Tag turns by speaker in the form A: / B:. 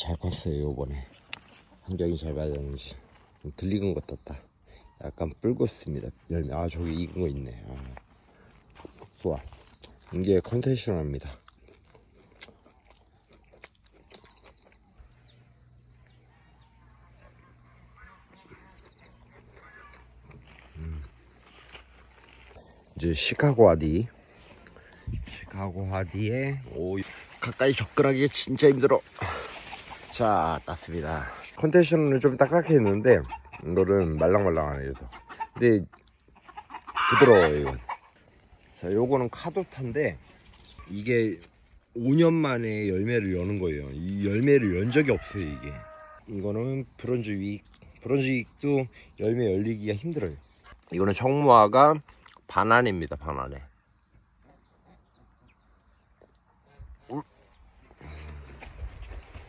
A: 잘 컸어요 요번에. 환경이 잘 맞았는지. 좀 들리는 것 같다. 약간 붉었습니다. 열매. 아 저기 익은 거 있네. 아, 좋아. 이게 컨텐셔너입니다. 음. 이제 시카고 하디. 시카고 하디에 오 가까이 접근하기 진짜 힘들어 자 땄습니다. 컨텐션은 좀 딱딱했는데 이거는 말랑말랑하네요 근데 부드러워요 이건. 자 요거는 카도타인데 이게 5년 만에 열매를 여는 거예요. 이 열매를 연 적이 없어요 이게. 이거는 브론즈 윅 브론즈 윅도 열매 열리기가 힘들어요. 이거는 청무화가 바나네입니다 바나네